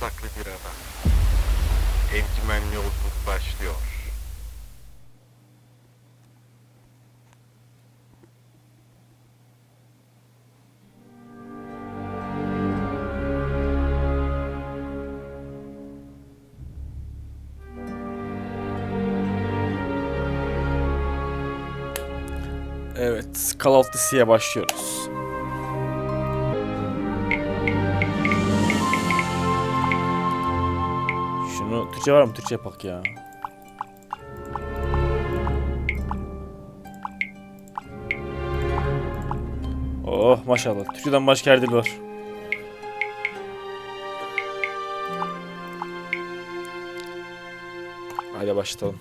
saklı bir ada. Encimen yolculuk başlıyor. Evet, Call of Duty'ye başlıyoruz. Türkçe var mı? Türkçe yapak ya. Oh maşallah. Türkçeden başka her dil var. Haydi başlayalım.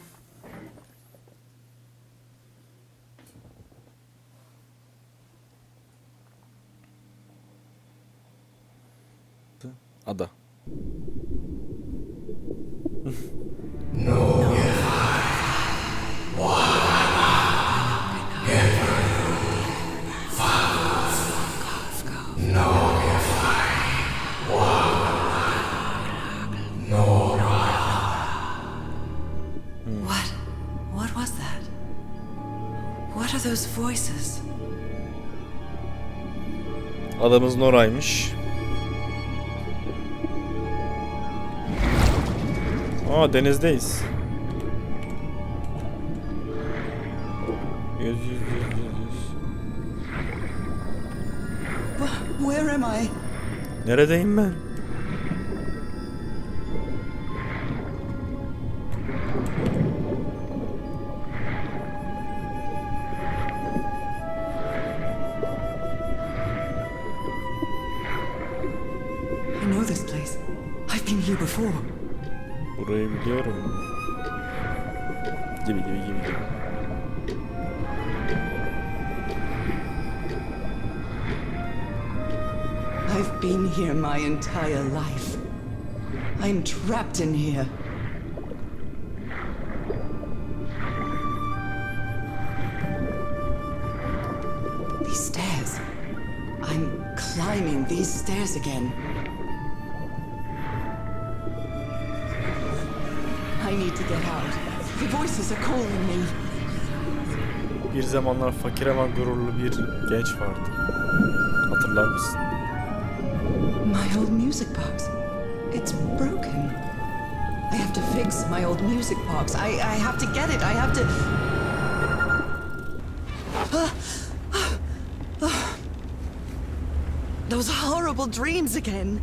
What are those voices? Adamız Nora'ymış. Aa denizdeyiz. Yüz yüz yüz yüz yüz. Wh- Where am I? Neredeyim ben? I've been here my entire life. I'm trapped in here. These stairs. I'm climbing these stairs again. I need to get out. The voices are calling me. Bir zamanlar fakir ama gururlu bir genç vardı. Hatırlar mısın? My old music box. It's broken. I have to fix my old music box. I, I have to get it. I have to. Those horrible dreams again.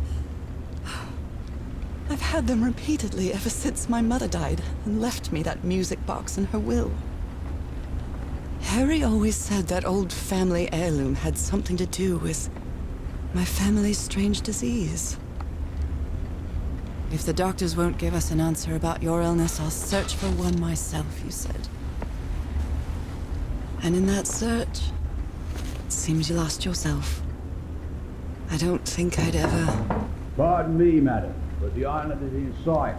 I've had them repeatedly ever since my mother died and left me that music box in her will. Harry always said that old family heirloom had something to do with my family's strange disease. If the doctors won't give us an answer about your illness, I'll search for one myself, you said. And in that search, it seems you lost yourself. I don't think I'd ever. Pardon me, madam, but the island is in sight.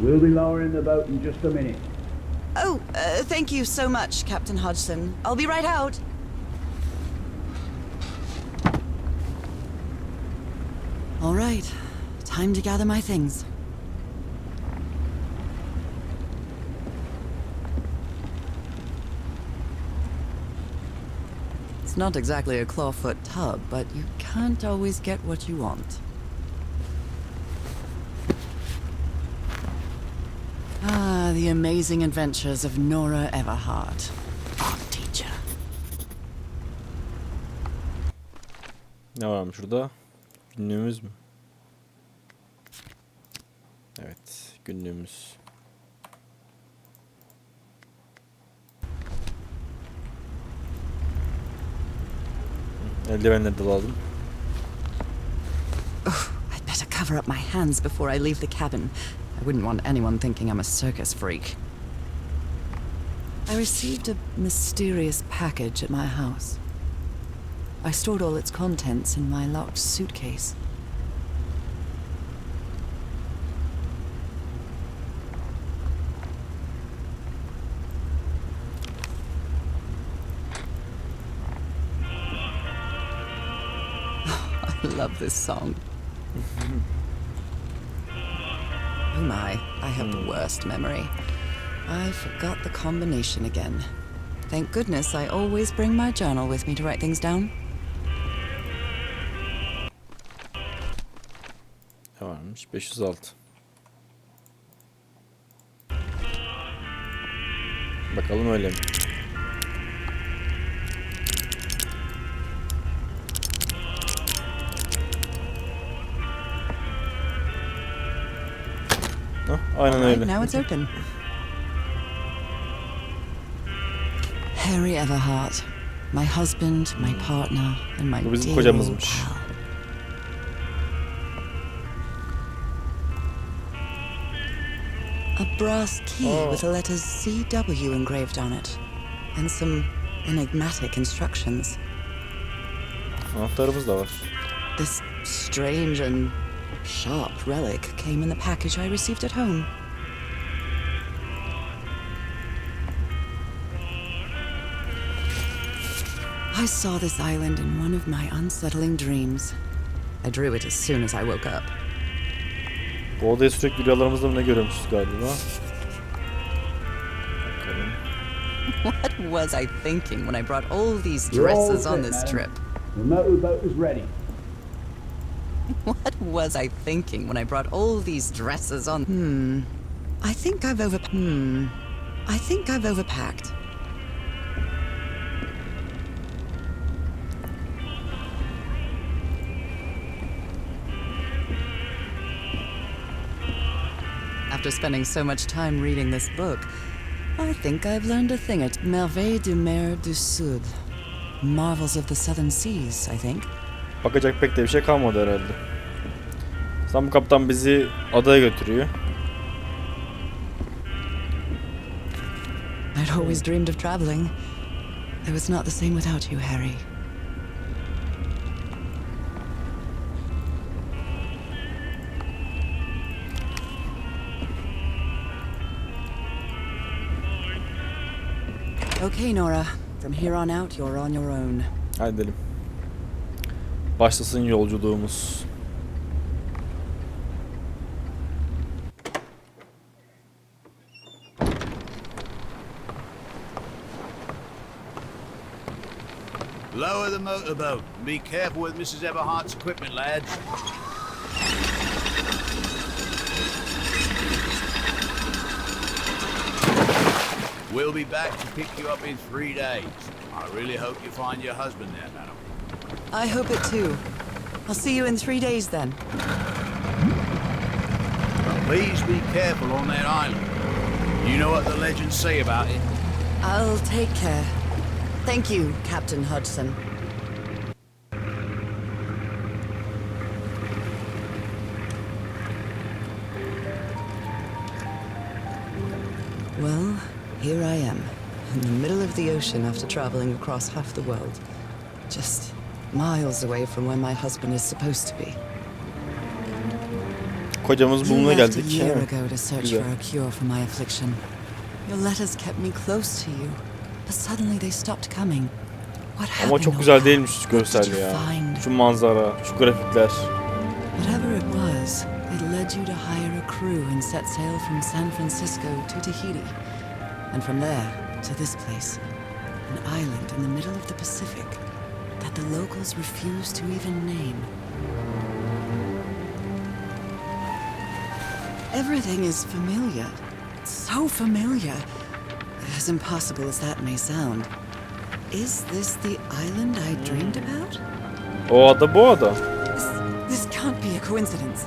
We'll be lowering the boat in just a minute. Oh, uh, thank you so much, Captain Hodgson. I'll be right out. All right, time to gather my things. It's not exactly a clawfoot tub, but you can't always get what you want. Ah, the amazing adventures of Nora Everhart, art teacher. Ne varmış şurada? Günlüğümüz mü? Evet, günlüğümüz. Eldivenleri de lazım. I'd better cover up my hands before I leave the cabin. I wouldn't want anyone thinking I'm a circus freak. I received a mysterious package at my house. I stored all its contents in my locked suitcase. I love this song. Oh my, I have the worst memory. I forgot the combination again. Thank goodness I always bring my journal with me to write things down. Ne varmış? 506. Bakalım öyle mi? Hah, aynen öyle. now it's open. Harry Everhart, my husband, my partner, and my Bu bizim dear kocamızmış. pal. A brass key Oh. with the letters CW engraved on it, and some enigmatic instructions. Anahtarımız da var. This strange and sharp relic came in the package I received at home. I saw this island in one of my unsettling dreams. I drew it as soon as I woke up. Bu odaya sürekli rüyalarımızda mı ne görüyormuşuz galiba? What was I thinking when I brought all these dresses on this trip? The motorboat is ready. What was I thinking when I brought all these dresses on? Hmm. I think I've over. Hmm. I think I've overpacked. After spending so much time reading this book, I think I've learned a thing at Merveilles de Mer du Sud. Marvels of the Southern Seas, I think. Bakacak pek de bir şey kalmadı herhalde. Bu kaptan bizi adaya götürüyor. I'd always dreamed of traveling. It was not the same without you, Harry. Okay, Nora. From here on out, you're on your own. Hadi gidelim. Başlasın yolculuğumuz. Lower the motorboat be careful with Mrs. Everhart's equipment, lads. We'll be back to pick you up in three days. I really hope you find your husband there, madam. I hope it too. I'll see you in three days then. Please be careful on that island. You know what the legends say about it? I'll take care. Thank you, Captain Hudson. Here I am, in the middle of the ocean after traveling across half the world. Just miles away from where my husband is supposed to be. Kocamız You bulmaya left a geldik. year ago to search Güzel. for a cure for my affliction. Your letters kept me close to you, but suddenly they stopped coming. What happened? Ama çok güzel değilmiş şu görsel ya. find? Şu manzara, şu grafikler. Whatever it was, it led you to hire a crew and set sail from San Francisco to Tahiti. And from there to this place, an island in the middle of the Pacific that the locals refuse to even name. Everything is familiar. So familiar. As impossible as that may sound. Is this the island I dreamed about? Or the border? This, this can't be a coincidence.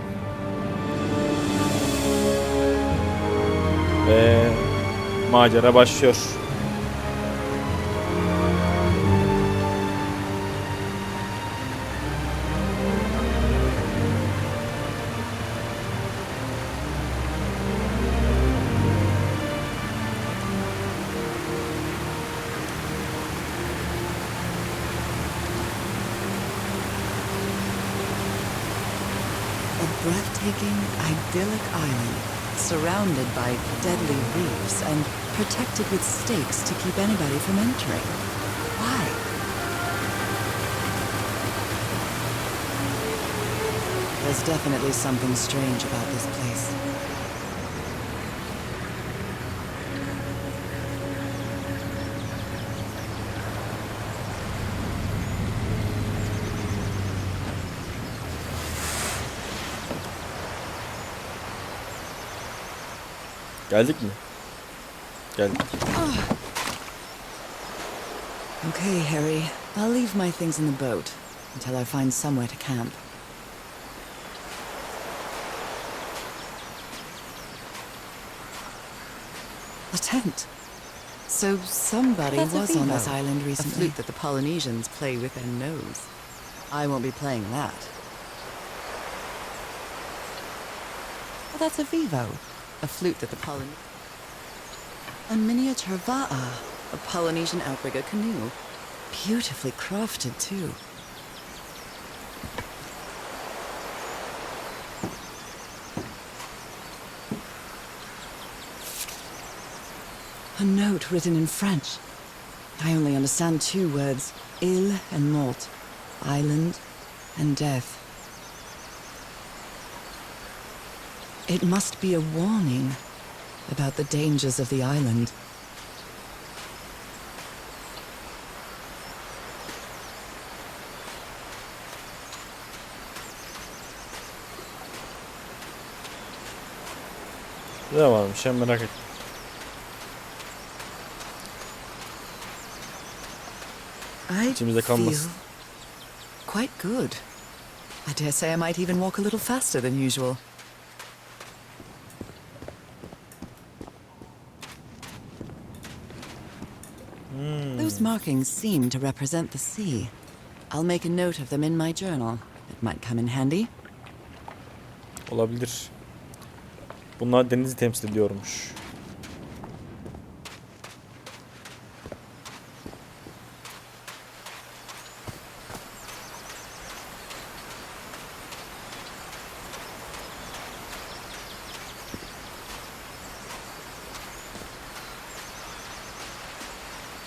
Ve macera başlıyor. Breathtaking, idyllic island, surrounded by deadly reefs and protected with stakes to keep anybody from entering. Why? There's definitely something strange about this place. Geldik mi? Geldik. Okay, Harry. I'll leave my things in the boat until I find somewhere to camp. A tent. So somebody That's was on this Vivo. island A recently. flute that the Polynesians play with their nose. I won't be playing that. Well, that's a Vivo. A flute that the Polyn... A miniature va'a. A Polynesian outrigger canoe. Beautifully crafted, too. A note written in French. I only understand two words Ile and mort. Island and death. It must be a warning about the dangers of the island. Ne varmış ya merak. I İçimizde kalmasın. quite good. I dare say I might even walk a little faster than usual. Those markings seem to represent the sea. I'll make a note of them in my journal. It might come in handy. Olabilir. Bunlar denizi temsil ediyormuş.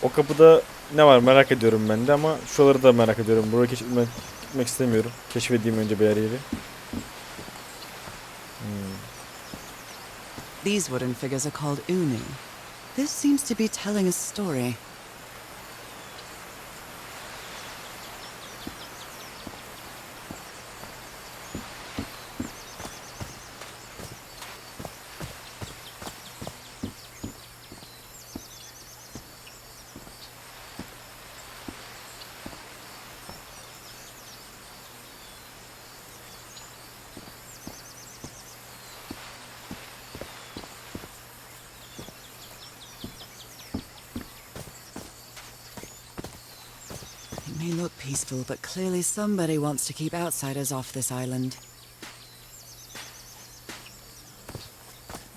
O kapıda ne var merak ediyorum ben de ama şuraları da merak ediyorum. Buraya keşfetmek gitmek istemiyorum. Keşfedeyim önce bir yer yeri. These wooden figures are called unu. This seems to be telling a story. It may look peaceful, but clearly somebody wants to keep outsiders off this island.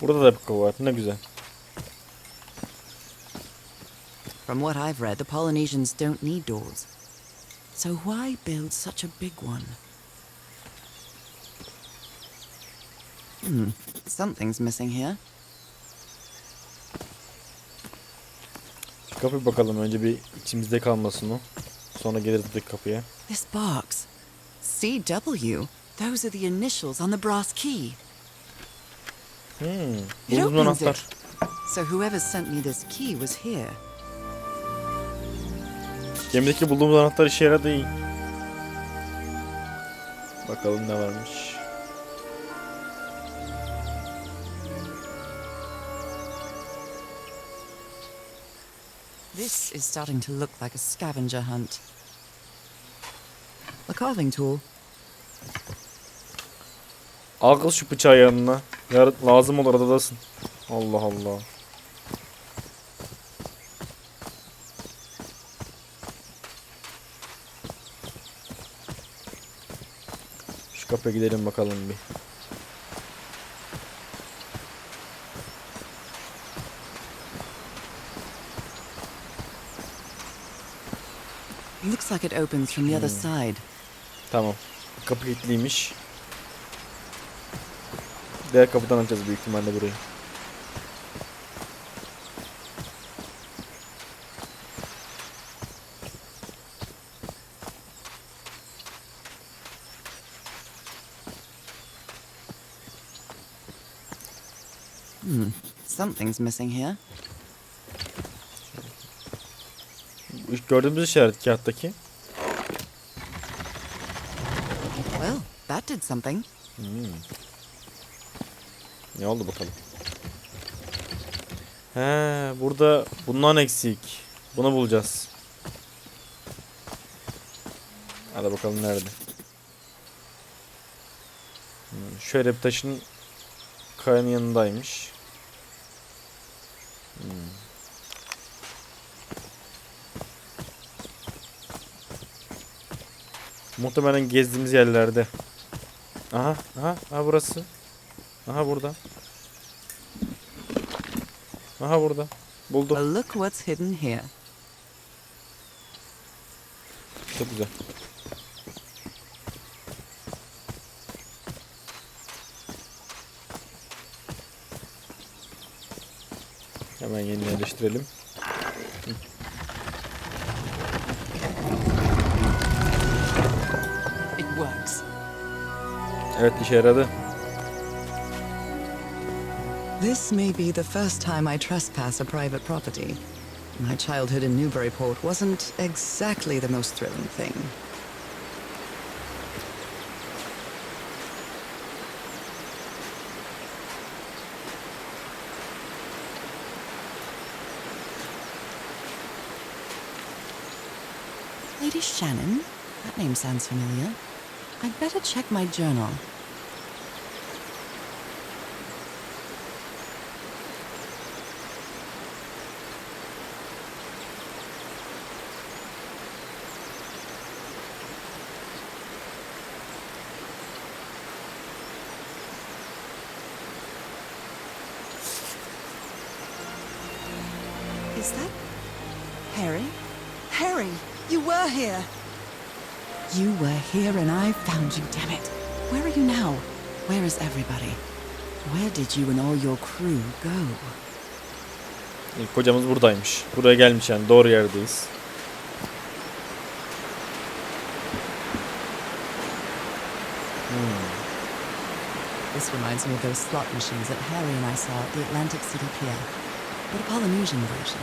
Burada da bir kapı var. Ne güzel. From what I've read, the Polynesians don't need doors. So why build such a big one? Hmm, something's missing here. Şu kapıya bakalım önce bir içimizde kalmasın o. Sonra buradaki kapıya. This box. CW. Those are the initials on the brass key. Hmm. It opens anahtar. it. So whoever sent me this key was here. Gemideki bulduğumuz anahtar işe yaradı. Bakalım ne varmış. This is starting to look like a scavenger hunt. A carving tool. Al şu bıçağı yanına. Yarın lazım olur adadasın. Allah Allah. Şu kapıya gidelim bakalım bir. Looks like it opens from the other hmm. side. Tamam. Kapı kilitliymiş. Diğer kapıdan açacağız büyük ihtimalle burayı. Hmm. Something's missing here. Gördüğümüz işaret kağıttaki. Well, that did something. Ne oldu bakalım. He, burada bundan eksik. Bunu bulacağız. Hadi bakalım nerede. Hmm, şöyle bir taşın kayanın yanındaymış. Muhtemelen gezdiğimiz yerlerde. Aha, aha, aha burası. Aha burada. Aha burada. Buldum. Well, look what's hidden here. Çok güzel. Hemen yeni Evet işe yaradı. This may be the first time I trespass a private property. My childhood in Newburyport wasn't exactly the most thrilling thing. Lady Shannon? That name sounds familiar. I'd better check my journal. Is that Harry? Harry, you were here. You were here and I found you, damn it. Where are you now? Where is everybody? Where did you and all your crew go? İlk hocamız buradaymış. Buraya gelmiş yani doğru yerdeyiz. Hmm. This reminds me of those slot machines that Harry and I saw at the Atlantic City Pier. But a Polynesian version.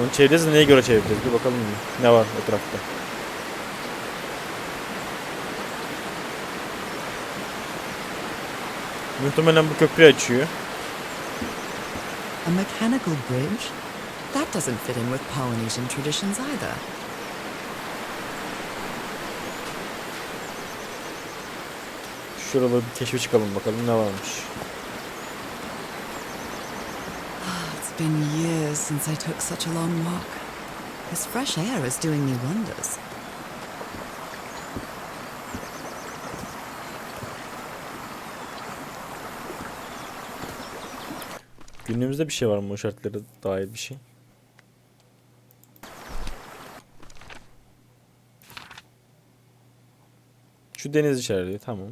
Bunu çevireceğiz de neye göre çevireceğiz? Bir bakalım. Ne var etrafta? Muhtemelen bu köprüyü açıyor. A mechanical bridge? That doesn't fit in with Polynesian traditions either. Şuraları bir keşfe çıkalım bakalım ne varmış. It's been years since I took such a long walk. This fresh air is doing me wonders. Günümüzde bir şey var mı o şartlara dair bir şey? Şu deniz işareti tamam.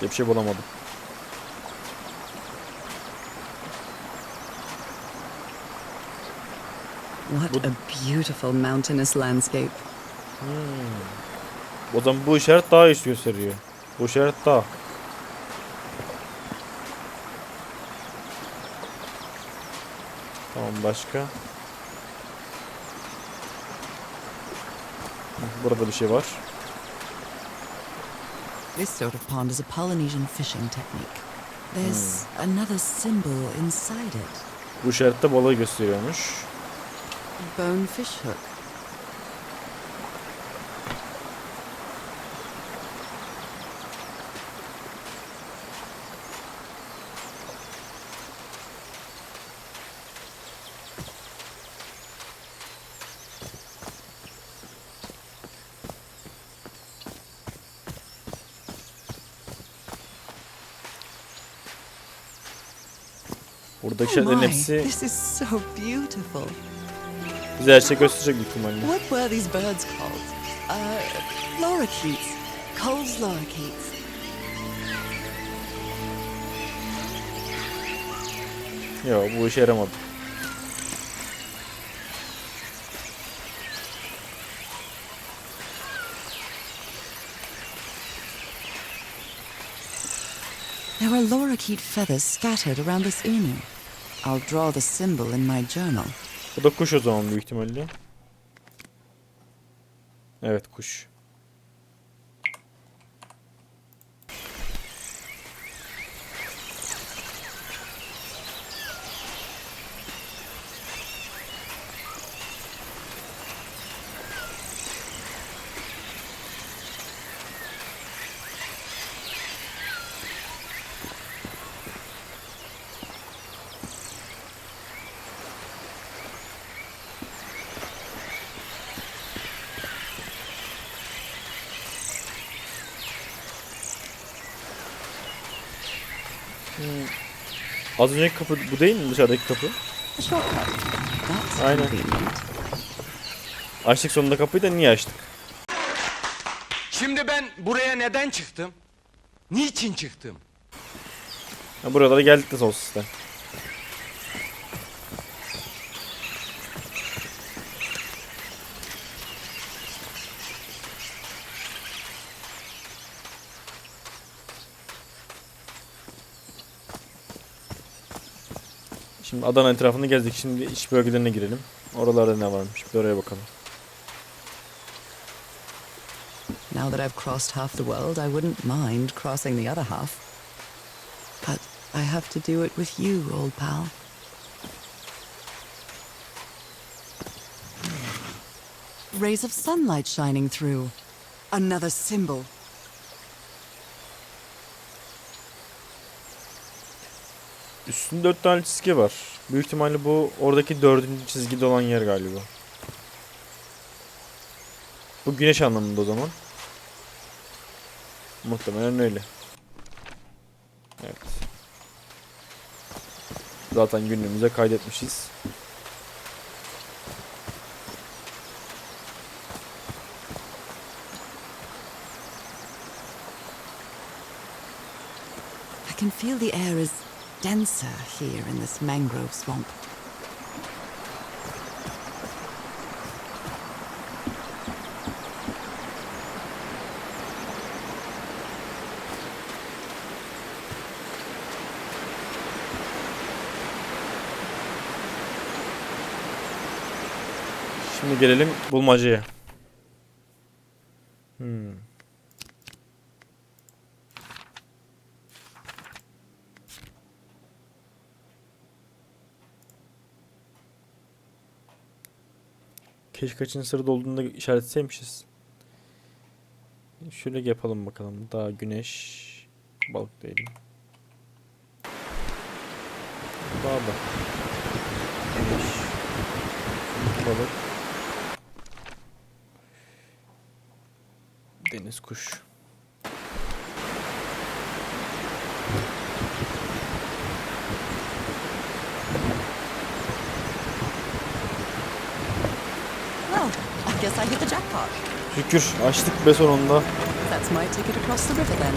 De bir şey bulamadım. What a beautiful mountainous landscape. O zaman bu işaret daha iş gösteriyor. Bu işaret daha. Tamam başka. Burada bir şey var. This sort of pond is a Polynesian fishing technique. There's another symbol inside it. Bu işarette balığı gösteriyormuş. A bone fish hook. Oh my, hepsi this is so beautiful. bize her şeyi gösterecek büyük ihtimalle. What were these birds called? Uh, lorikeets. Cole's lorikeets. Yok bu işe yaramadı. There are lorikeet feathers scattered around this emu. I'll draw the symbol in my journal. Bu da kuş o zaman büyük ihtimalle. Evet kuş. Az önceki kapı bu değil mi dışarıdaki kapı? Aynen. Açtık sonunda kapıyı da niye açtık? Şimdi ben buraya neden çıktım? Niçin çıktım? Ha, buralara geldik de sonsuzda. Şimdi Adana etrafını gezdik. Şimdi iç bölgelerine girelim. Oralarda ne varmış? Bir oraya bakalım. Now that I've crossed half the world, I wouldn't mind crossing the other half. But I have to do it with you, old pal. Rays of sunlight shining through. Another symbol. Üstünde dört tane çizgi var. Büyük ihtimalle bu oradaki dördüncü çizgide olan yer galiba. Bu güneş anlamında o zaman. Muhtemelen öyle. Evet. Zaten günlüğümüze kaydetmişiz. I can feel the air is denser here in this mangrove swamp. Şimdi gelelim bulmacaya. Hmm. Keşke kaçıncı sırada olduğunu da işaretleseymişiz. Şöyle yapalım bakalım. Daha güneş balık değilim. Daha da. Güneş. Balık. Deniz kuş. Well, I guess I hit the jackpot. Şükür açtık be sonunda. That's my ticket across the river then.